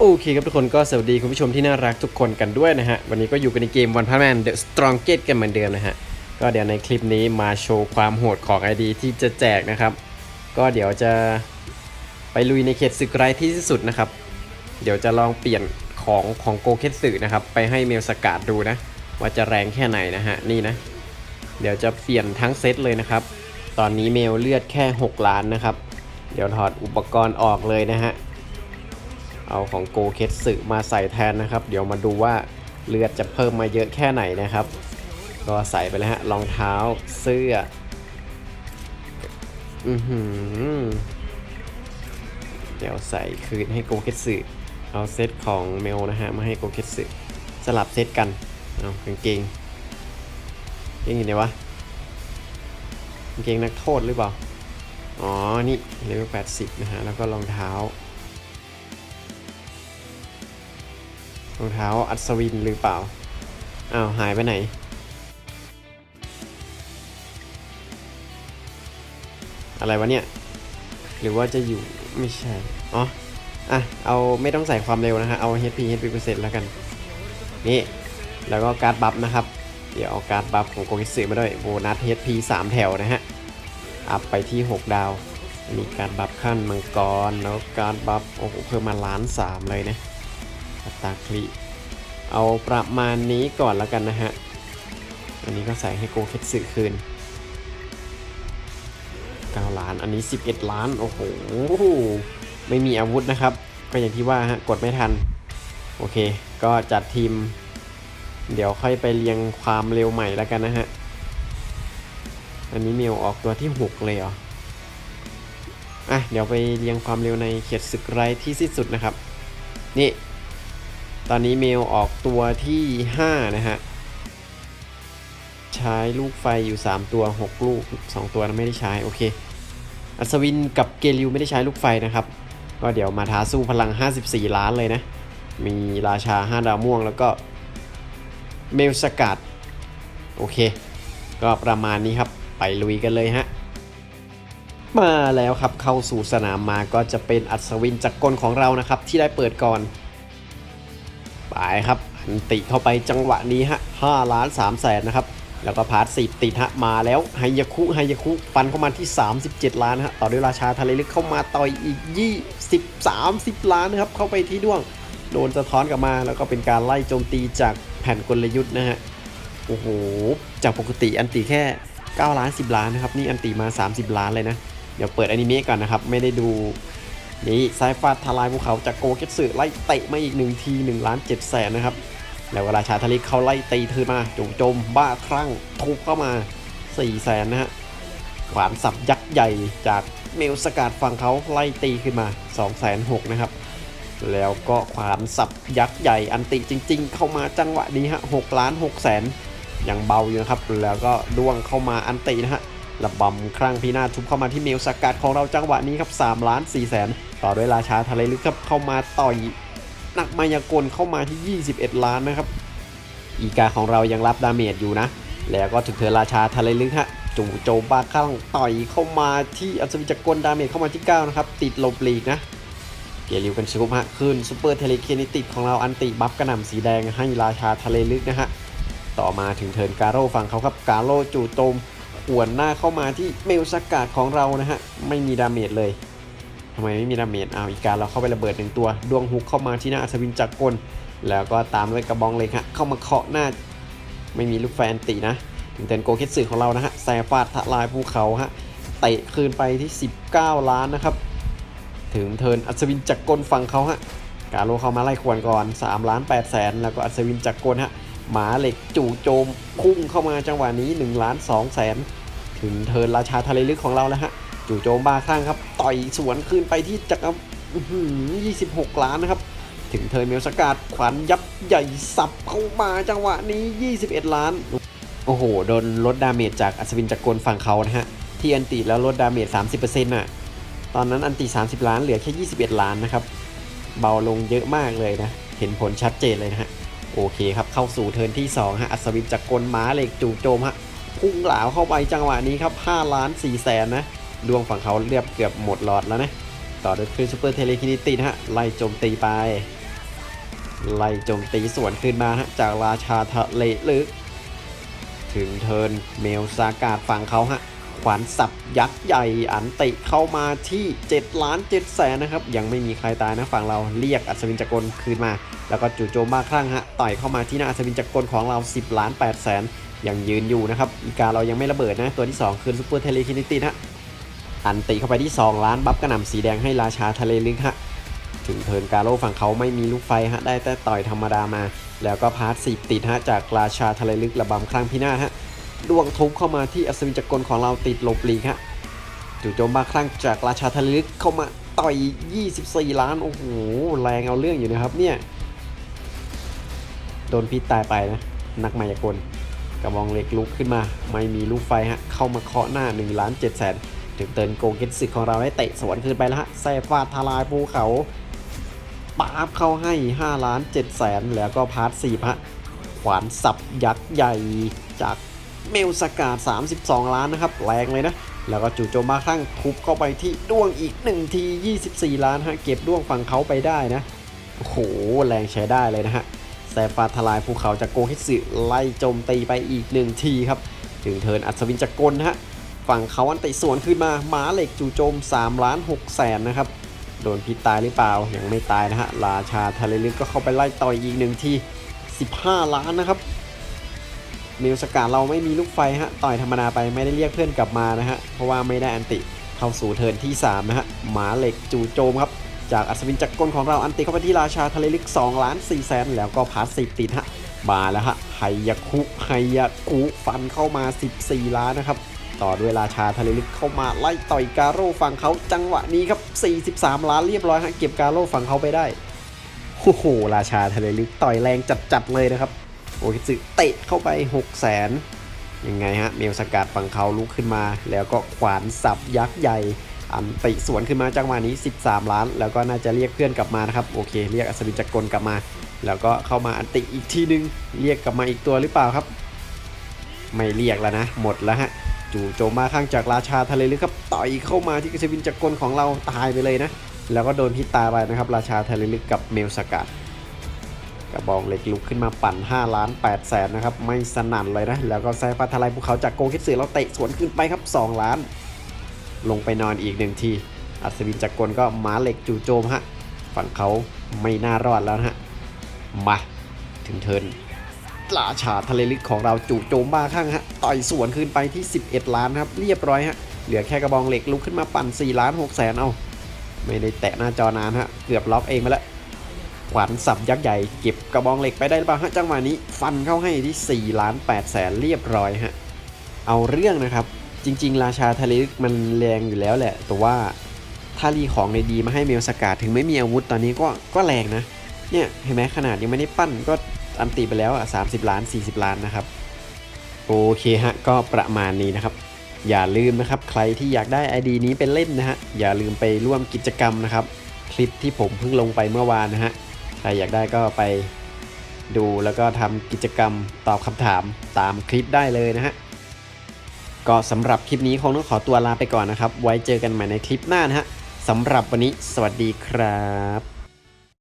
โอเคครับทุกคนก็สวัสดีคุณผู้ชมที่น่ารักทุกคนกันด้วยนะฮะ วันนี้ก็อยู่กันในเกม One Punch Man The Strongest กันเหมือนเดิมนะฮะ ก็เดี๋ยวในคลิปนี้มาโชว์ความโหดของ ID ที่จะแจกนะครับ ก็เดี๋ยวจะไปลุยในเขตศึกไร้ที่สุดนะครับ เดี๋ยวจะลองเปลี่ยนของของโกเคสึนะครับ ไปให้เมลสกาดดูนะ ว่าจะแรงแค่ไหนนะฮะ นี่นะ เดี๋ยวจะเปลี่ยนทั้งเซตเลยนะครับ ตอนนี้เมลเลือดแค่ 6 ล้านนะครับ เดี๋ยวถอดอุปกรณ์ออกเลยนะฮะ เอาของโกเคสึมาใส่แทนนะครับ เดี๋ยวมาดูว่าเลือดจะเพิ่มมาเยอะแค่ไหนนะครับ ก็ใส่ไปเลยฮะรองเท้าเสื้อ อือหือ เดี๋ยวใส่คืนให้โกเคสึเอาเซตของเมลนะฮะมาให้โกเคสึสลับเซตกัน เอากางเกงกางเกงอยู่ไหนวะกางเกงนักโทษหรือเปล่า อ๋อ นี่เลเวล80 นะฮะ แล้วก็รองเท้า รองเท้าอัศวินหรือเปล่า อ้าวหายไปไหน อะไรวะเนี่ย หรือว่าจะอยู่ไม่ใช่ อ๋อ อะ เอาไม่ต้องใส่ความเร็วนะฮะ เอา HP HP เปอร์เซ็นต์แล้วกัน นี่ แล้วก็การ์ดบัฟนะครับ เดี๋ยวเอาการ์ดบัฟของโกกิสึมาด้วย โบนัส HP 3 แถวนะฮะ อัพไปที่ 6 ดาวอันนี้การ์ดบัฟขั้นมังกร แล้วการ์ดบัฟ โอ้โห เพิ่มมาล้านสามเลยนะ อัตราคลิเอาประมาณนี้ก่อนแล้วกันนะฮะ อันนี้ก็ใส่ให้โกเคทสึคืน 9 ล้าน อันนี้ 11 ล้าน โอ้โห ไม่มีอาวุธนะครับ ก็อย่างที่ว่าฮะ กดไม่ทัน โอเค ก็จัดทีม เดี๋ยวค่อยไปเรียงความเร็วใหม่แล้วกันนะฮะ อันนี้เมลออกตัวที่ 6 เลยเหรอ อะ เดี๋ยวไปเรียงความเร็วในเขตศึกไรที่สิ้นสุดนะครับ นี่ ตอนนี้เมลออกตัวที่ 5 นะฮะ ใช้ลูกไฟอยู่ 3 ตัว 6 ลูก 2 ตัวนั้นไม่ได้ใช้ โอเค อัศวินกับเกลิวไม่ได้ใช้ลูกไฟนะครับ ก็เดี๋ยวมาท้าสู้พลัง 54 ล้านเลยนะ มีราชา 5 ดาวม่วงแล้วก็เมลสกัด โอเค ก็ประมาณนี้ครับ ไปลุยกันเลยฮะ มาแล้วครับเข้าสู่สนามมาก็จะเป็นอัศวินจักรกลของเรานะครับ ที่ได้เปิดก่อน ไปครับ อันติเข้าไปจังหวะนี้ฮะ5ล้าน3แสนนะครับ แล้วก็พาร์ทสิติดฮะมาแล้วไฮยาคุไฮยาคุฟันเข้ามาที่ 37 ล้านฮะต่อด้วยราชาทะเลลึกเข้ามาต่อยอีก 20 30 ล้านนะครับเข้าไปที่ด้วงโดนสะท้อนกลับมา แล้วก็เป็นการไล่โจมตีจากแผ่นกลยุทธ์นะฮะโอ้โหจากปกติอันติแค่9ล้าน10 ล้านนะครับนี่อันติมา 30 ล้านเลยนะเดี๋ยวเปิดอนิเมะก่อนนะครับไม่ได้ดู นี่สายฟาดทลายภูเขาจากโกเกตสึไล่เตะมาอีกหนึ่งที1ล้าน7แสนนะครับ แล้วเวลาชาทะเลเขาไล่ตีเธอมาโจมโจมบ้าคลั่งทุบเข้ามา4แสนนะฮะขวานสับยักษ์ใหญ่จากเมลสกัดฝั่งเขาไล่ตีขึ้นมา2แสน6นะครับ แล้วก็ขวานสับยักษ์ใหญ่อันติจริง ๆ เข้ามาจังหวะนี้ฮะ6ล้าน6แสนยังเบาอยู่นะครับ แล้วก็ด้วงเข้ามาอันตินะฮะระบำครั้งพีนาทุบเข้ามาที่เมลสกัดของเราจังหวะนี้ครับ3ล้าน4แสน ต่อด้วยราชาทะเลลึกครับเข้ามาต่อยหนักมายากลเข้ามาที่ 21 ล้านนะครับอีกาของเรายังรับดาเมจอยู่นะ แล้วก็ถึงเธอราชาทะเลลึกฮะจู่โจมบ้าข้างต่อยเข้ามาที่อัศวินจักรกลดาเมจเข้ามาที่ 9 นะครับ ติดลบลีกนะเกลิวกันชุบฮะขึ้นซูเปอร์เทเลเคนิติกของเราอันติบัฟกระหน่ำสีแดงให้ราชาทะเลลึกนะฮะต่อมาถึงเทินการโร่ฟังเขาครับการโร่จู่โจมหวนหน้าเข้ามาที่เมลสกัดของเรานะฮะไม่มีดาเมจเลย ทำไมไม่มีดาเมจอ้าอีการเราเข้าไประเบิดหนึ่งตัวดวงฮุกเข้ามาที่หน้าอัศวินจักรกลแล้วก็ตามด้วยกระบองเหล็กฮะเข้ามาเคาะหน้า ไม่มีลูกแฟนตินะถึงเทนโกเคสึของเรานะฮะแซฟาดทลายภูเขาฮะเตะคืนไปที่ 19 ล้านนะครับ ถึงเทิร์นอัศวินจักรกลฝั่งเขาฮะการโลเข้ามาไล่ควรก่อน3ล้าน8แสนแล้วก็อัศวินจักรกลฮะหมาเหล็กจู่โจมพุ่งเข้ามาจังหวะนี้1ล้าน2แสนถึงเทิร์นราชาทะเลลึกของเราแล้วฮะ จู่โจมบ้าคลั่งครับ ต่อยสวนขึ้นไปที่จักรอื้อหือ26ล้านนะครับ ถึงเทิร์เมลสกัดขวัญยับใหญ่สับเข้ามาจังหวะนี้ 21 ล้าน โอ้โห โดนลดดาเมจจากอัศวินจักรกลฝั่งเขานะฮะ ที่อันติแล้วลดดาเมจ 30%น่ะ ตอนนั้นอันติ 30 ล้านเหลือแค่ 21 ล้านนะครับ เบาลงเยอะมากเลยนะ เห็นผลชัดเจนเลยนะฮะ โอเคครับ เข้าสู่เทิร์นที่2ฮะ อัศวินจักรกลม้าเหล็กจู่โจมฮะ พุ่งเหลาเข้าไปจังหวะนี้ครับ 5 ล้าน4แสนนะ ดวงฝั่งเขาเรียบเกือบหมดหลอดแล้วนะ ต่อด้วยคลื่นซูเปอร์เทเลคินิตินะฮะ ไล่โจมตีไป ไล่โจมตีสวนขึ้นมาฮะ จากราชาทะเลลึก ถึงเทินเมลซากาดฝั่งเขาฮะ ขวานสับยักษ์ใหญ่อันติเข้ามาที่7ล้าน7แสนนะครับ ยังไม่มีใครตายนะฝั่งเราเรียกอัศวินจักรคืนมา แล้วก็จู่โจมบ้าคลั่งฮะ ต่อยเข้ามาที่หน้าอัศวินจักรของเรา 10ล้าน8แสนยังยืนอยู่นะครับ อีกาเรายังไม่ระเบิดนะ ตัวที่ 2 คือซูเปอร์เทเลคินิตี้ฮะ อันติเข้าไปที่ 2 ล้านบัฟกระหน่ำสีแดงให้ราชาทะเลลึกฮะถึงเทิร์นกาโร่ฝั่งเขาไม่มีลูกไฟฮะได้แต่ต่อยธรรมดามา แล้วก็พาร์ทสีติดฮะจากราชาทะเลลึกระบำครั้งพินาศฮะดวงทุบเข้ามาที่อัศวินจักรของเราติดลบลีกฮะจู่โจมบ้าคลั่งจากราชาทะเลลึกเข้ามาต่อย 24 ล้าน โอ้โห แรงเอาเรื่องอยู่นะครับเนี่ย โดนพิษตายไปนะ นักมายากล กระบองเล็กลุกขึ้นมา ไม่มีลูกไฟฮะ เข้ามาเคาะหน้า1ล้าน7แสน ถึงเตินโกเกตสึของเราได้เตะสวนขึ้นไปแล้วฮะแซ่ฟาดทลายภูเขาปาบเข้าให้ 5 ล้าน7แสนแล้วก็พาร์ท4ฮะขวานสับยักษ์ใหญ่จากเมลสกาด32 ล้านนะครับ แรงเลยนะ แล้วก็จู่โจมมาข้างทุบเข้าไปที่ด้วงอีก1ที24 ล้านฮะเก็บด้วงฝั่งเขาไปได้นะโอ้โหแรงใช้ได้เลยนะฮะแซฟาทลายภูเขาจากโกฮิสึไล่โจมตีไปอีก1ทีครับ ถึงเทินอัศวินจักรนะฮะ ฝั่งเขาอันติสวนขึ้นมาหมาเหล็กจู่โจม3ล้าน6แสนนะครับ โดนพิษตายหรือเปล่า ยังไม่ตายนะฮะ ราชาทะเลลึกก็เข้าไปไล่ต่อยอีกหนึ่งที15 ล้านนะครับ เมลสกาเราไม่มีลูกไฟฮะ ต่อยธรรมดาไปไม่ได้เรียกเพื่อนกลับมานะฮะ เพราะว่าไม่ได้อันติ เข้าสู่เทิร์นที่ 3 นะฮะ หมาเหล็กจู่โจมครับ จากอัศวินจักรกลของเราอันติเข้าไปที่ราชาทะเลลึก2ล้าน4แสนแล้วก็พาสสิบติดฮะ มาแล้วฮะไฮยาคุไฮยากุฟันเข้ามา 14 ล้านนะครับ ต่อด้วยราชาทะเลลึกเข้ามาไล่ต่อยกาโร่ฝั่งเขาจังหวะนี้ครับ 43 ล้านเรียบร้อยฮะเก็บกาโร่ฝั่งเขาไปได้โอ้โหราชาทะเลลึกต่อยแรงจัดๆเลยนะครับโอคิสึเตะเข้าไป 6 0แสนยังไงฮะเมลสกัดฝั่งเขาลุกขึ้นมา แล้วก็ขวานสับยักษ์ใหญ่อันติสวนขึ้นมาจังหวะนี้ 13 ล้าน แล้วก็น่าจะเรียกเพื่อนกลับมานะครับโอเค เรียกอัศวินจักรกลกลับมา แล้วก็เข้ามาอันติอีกทีนึง เรียกกลับมาอีกตัวหรือเปล่าครับ ไม่เรียกแล้วนะ หมดแล้วฮะ จู่โจมมาข้างจากราชาทะเลลึกครับต่อยเข้ามาที่อัศวินจักรกลของเราตายไปเลยนะ แล้วก็โดนพิษตาไปนะครับ ราชาทะเลลึกกับเมลสกัดกระบองเหล็กลุกขึ้นมาปั่น 5 ล้าน8แสนนะครับ ไม่สนั่นเลยนะ แล้วก็แซฟาทลายภูเขาจากโกคิดสือเราเตะสวนขึ้นไปครับ 2 ล้าน ลงไปนอนอีกหนึ่งที อัศวินจักรกลก็หมาเหล็กจู่โจมฮะ ฝั่งเขาไม่น่ารอดแล้วฮะ มา ถึงเทิร์นราชาทะเลลึกของเราจู่โจมบ้าข้างฮะ ต่อยสวนขึ้นไปที่ 11 ล้านครับ เรียบร้อยฮะ เหลือแค่กระบองเหล็กลุกขึ้นมาปั่น 4 ล้าน6แสนเอาไม่ได้แตะหน้าจอนานฮะ เกือบล็อกเองไปแล้วขวานสับยักษ์ใหญ่เก็บกระบองเหล็กไปได้หรือเปล่าฮะจังหวะนี้ฟันเข้าให้ที่ 4 ล้าน8แสนเรียบร้อยฮะ เอาเรื่องนะครับ จริง ๆ ราชาทะเลมันแรงอยู่แล้วแหละ แต่ว่าถ้ารีของในดีมาให้เมลสกาดถึงไม่มีอาวุธตอนนี้ก็ก็แรงนะ เนี่ยเห็นไหมขนาดยังไม่ได้ปั้นก็อันตีไปแล้วอะ30ล้าน 40 ล้านนะครับ โอเคฮะก็ประมาณนี้นะครับ อย่าลืมนะครับใครที่อยากได้ ID นี้เป็นเล่นนะฮะอย่าลืมไปร่วมกิจกรรมนะครับ คลิปที่ผมเพิ่งลงไปเมื่อวานนะฮะใครอยากได้ก็ไปดูแล้วก็ทำกิจกรรมตอบคำถามตามคลิปได้เลยนะฮะก็สำหรับคลิปนี้คงต้องขอตัวลาไปก่อนนะครับ ไว้เจอกันใหม่ในคลิปหน้านะฮะสำหรับวันนี้สวัสดีครับ